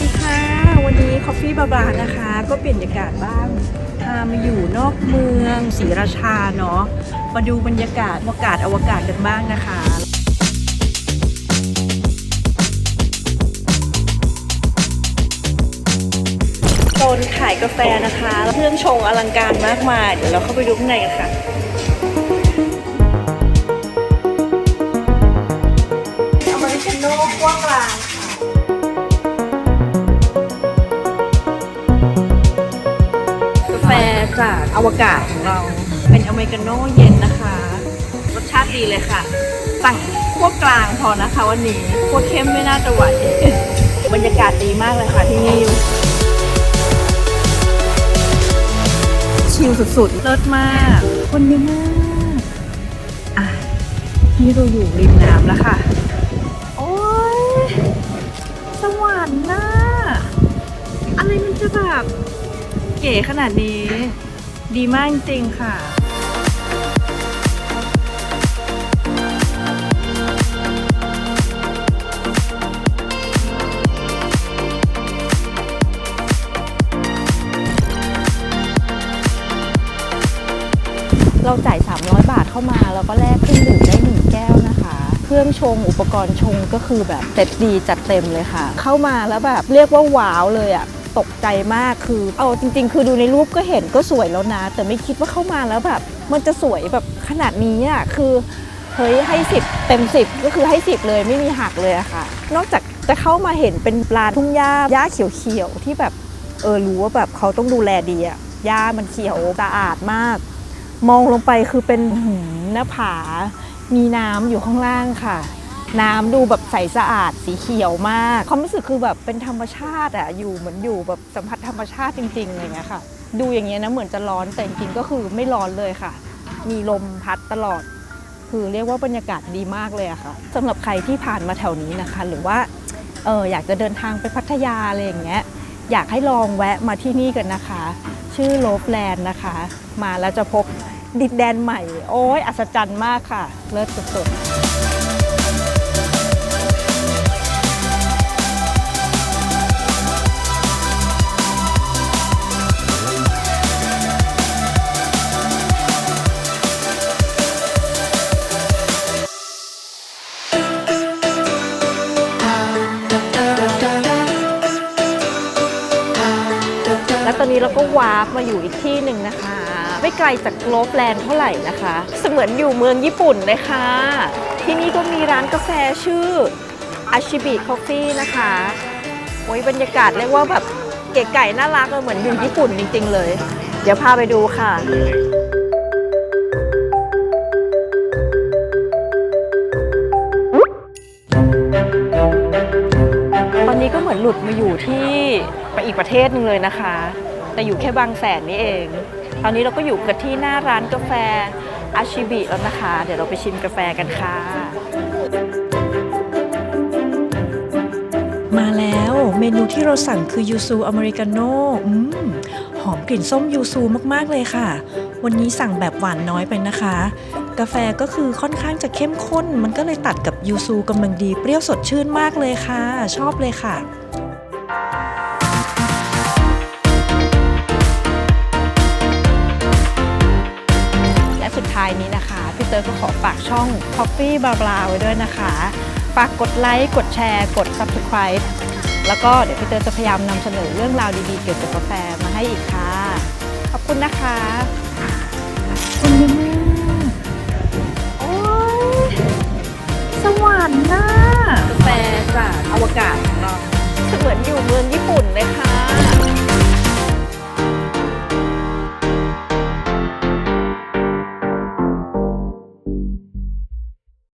ดีค่ะ วันนี้คอฟี่บาบานะคะ ก็เปลี่ยนบรรยากาศบ้างพามาอยู่นอกเมืองศรีราชาเนาะมาดูบรรยากาศอากาศอวกาศกันบ้างนะคะโซนขายกาแฟนะคะเครื่องชงอลังการมากมายเดี๋ยวเราเข้าไปดูข้างในกันค่ะ วกาศของเรา เป็นอเมริกาโน่เย็นนะคะ รสชาติดีเลยค่ะ สั่งขั้วกลางพอนะคะวันนี้ขั้วเข้มไม่น่าจะไหวบรรยากาศดีมากเลยค่ะที่นี่ชิลสุดๆ เลิศมาก คนเยอะมากอะนี่เราอยู่ริมน้ำแล้วค่ะ โอ้ยสวรรค์น่ะอะไรมันจะแบบเก๋ขนาดนี้ ดีมากจริงค่ะ เราจ่าย 300 บาทเข้ามาแล้วก็แลกเครื่องดื่มได้1แก้วนะคะ เครื่องชงอุปกรณ์ชงก็คือแบบเต็ดดีจัดเต็มเลยค่ะ เข้ามาแล้วแบบเรียกว่าว้าวเลยอะ ตกใจมากคือเอาจริง ๆ คือดูในรูปก็เห็นก็สวยแล้วนะ แต่ไม่คิดว่าเข้ามาแล้วแบบมันจะสวยแบบขนาดนี้อะคือเฮ้ยให้สิบเต็มสิบก็คือให้สิบเลยไม่มีหักเลยอะค่ะ นอกจากจะเข้ามาเห็นเป็นลานทุ่งหญ้าหญ้าเขียวๆที่แบบเออรู้ว่าแบบเขาต้องดูแลดีอะหญ้ามันเขียวสะอาดมาก มองลงไปคือเป็นหืมหน้าผา มีน้ำอยู่ข้างล่างค่ะ น้ำดูแบบใสสะอาดสีเขียวมาก ความรู้สึกคือแบบเป็นธรรมชาติอะอยู่เหมือนอยู่แบบสัมผัสธรรมชาติจริงๆอะไรอย่างเงี้ยค่ะ ดูอย่างเงี้ยนะเหมือนจะร้อนแต่จริงๆก็คือไม่ร้อนเลยค่ะ มีลมพัดตลอด คือเรียกว่าบรรยากาศดีมากเลยอะค่ะสำหรับใครที่ผ่านมาแถวนี้นะคะ หรือว่าเอออยากจะเดินทางไปพัทยาอะไรอย่างเงี้ยอยากให้ลองแวะมาที่นี่กันนะคะ ชื่อโลฟแลนด์นะคะ มาแล้วจะพบดินแดนใหม่ โอ้ยอัศจรรย์มากค่ะ เลิศสุดๆ ตอนนี้เราก็วาร์ปมาอยู่อีกที่หนึ่งนะคะ ไม่ไกลจากโกลบแลนด์เท่าไหร่นะคะ เสมือนอยู่เมืองญี่ปุ่นเลยค่ะ ที่นี่ก็มีร้านกาแฟชื่ออาชิบิคอฟฟี่นะคะโอ้ยบรรยากาศเรียกว่าแบบเก๋ไก่น่ารักเลยเหมือนอยู่ญี่ปุ่นจริง ๆ เลย เดี๋ยวพาไปดูค่ะตอนนี้ก็เหมือนหลุดมาอยู่ที่ไปอีกประเทศหนึ่งเลยนะคะ แต่อยู่แค่บางแสนนี่เอง ตอนนี้เราก็อยู่กันที่หน้าร้านกาแฟอาชิบิแล้วนะคะ เดี๋ยวเราไปชิมกาแฟกันค่ะ มาแล้วเมนูที่เราสั่งคือยูซูอเมริกาโน่อืมหอมกลิ่นส้มยูซูมาก ๆ เลยค่ะ วันนี้สั่งแบบหวานน้อยไปนะคะ กาแฟก็คือค่อนข้างจะเข้มข้น มันก็เลยตัดกับยูซูกำลังดีเปรี้ยวสดชื่นมากเลยค่ะ ชอบเลยค่ะายนี้นะคะ พี่เตอร์ก็ขอฝากช่อง Coffee b l a b l a ไว้ด้วยนะคะ ฝากกดไลค์ กดแชร์ กด Subscribe แล้วก็เดี๋ยวพี่เตอร์จะพยายามนำเสนอเรื่องราวดีๆ เกี่ยวกับกาแฟมาให้อีกค่ะ ขอบคุณนะคะคุณยอะม